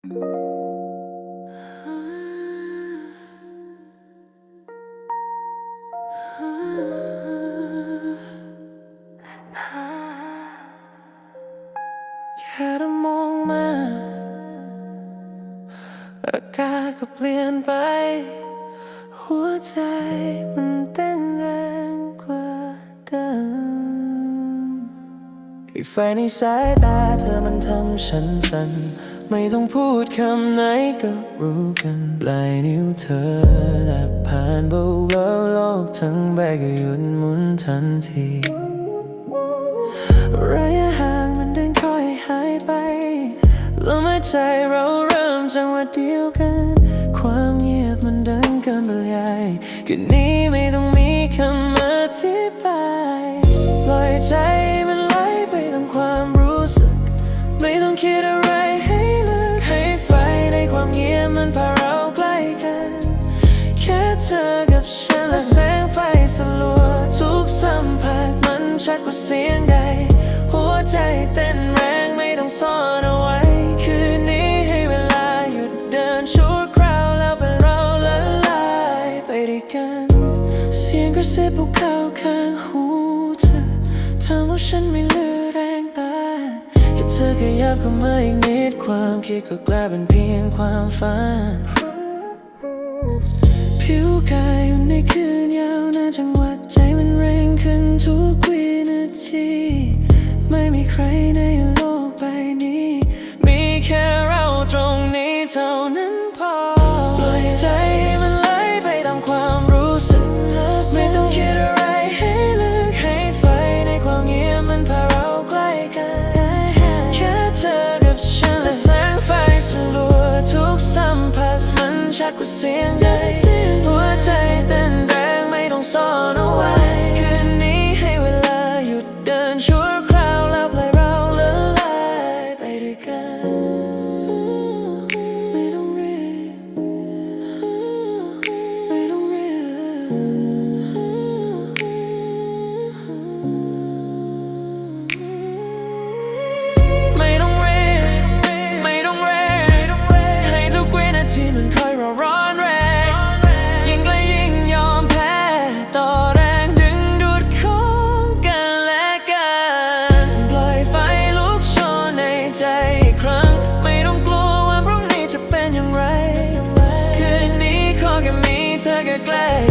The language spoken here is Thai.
แค่เรามองมาอากาศก็เปลี่ยนไป หัวใจมันเต้นแรงกว่าเดิมไอไฟในสายตาเธอมันทำฉันสั่น ไม่ต้องพูดคำไหนก็รู้กันปลายนิ้วเธอและผ่านเบาๆโลกทั้งใบก็หยุดหมุนทันทีระยะห่างมันเดินค่อยหายไปลมหายใจเราเริ่มจังหวะเดียวกัน ความเงียบมันเดินเกินบรรยายคืนนี้ไม่ต้องมีคำอธิบายปล่อยใจมันไหลไปตามความรู้สึก ไม่ต้องคิดอะไร เธอกับฉันและแสงไฟสลัว ทุกสัมผัสมันชัดกว่าเสียงใด หัวใจเต้นแรงไม่ต้องซ่อนเอาไว้ คืนนี้ให้เวลาหยุดเดินชั่วคราวแล้วเป็นเราละลายไปด้วยกัน เสียงกระซิบพวกเขาข้างหูเธอทำให้ฉันไม่เหลือแรงต้านแค่เธอขยับเข้ามาอีกนิดความคิดก็กลายเป็นเพียงความฝัน กายอยู่ในคืนยาวนานจังหวะใจมันเร่งขึ้นทุกวินาที ไม่มีใครในโลกใบนี้ มีแค่เราตรงนี้เท่านั้นพอปล่อยใจให้มันไหลไปตามความรู้สึก ไม่ต้องคิดอะไรให้ลึกให้ไฟในความเงียบมันพาเราใกล้กัน แค่เธอกับฉันและแสงไฟสลัวทุกสัมผัสมันชัดกว่าเสียงใดา like a glass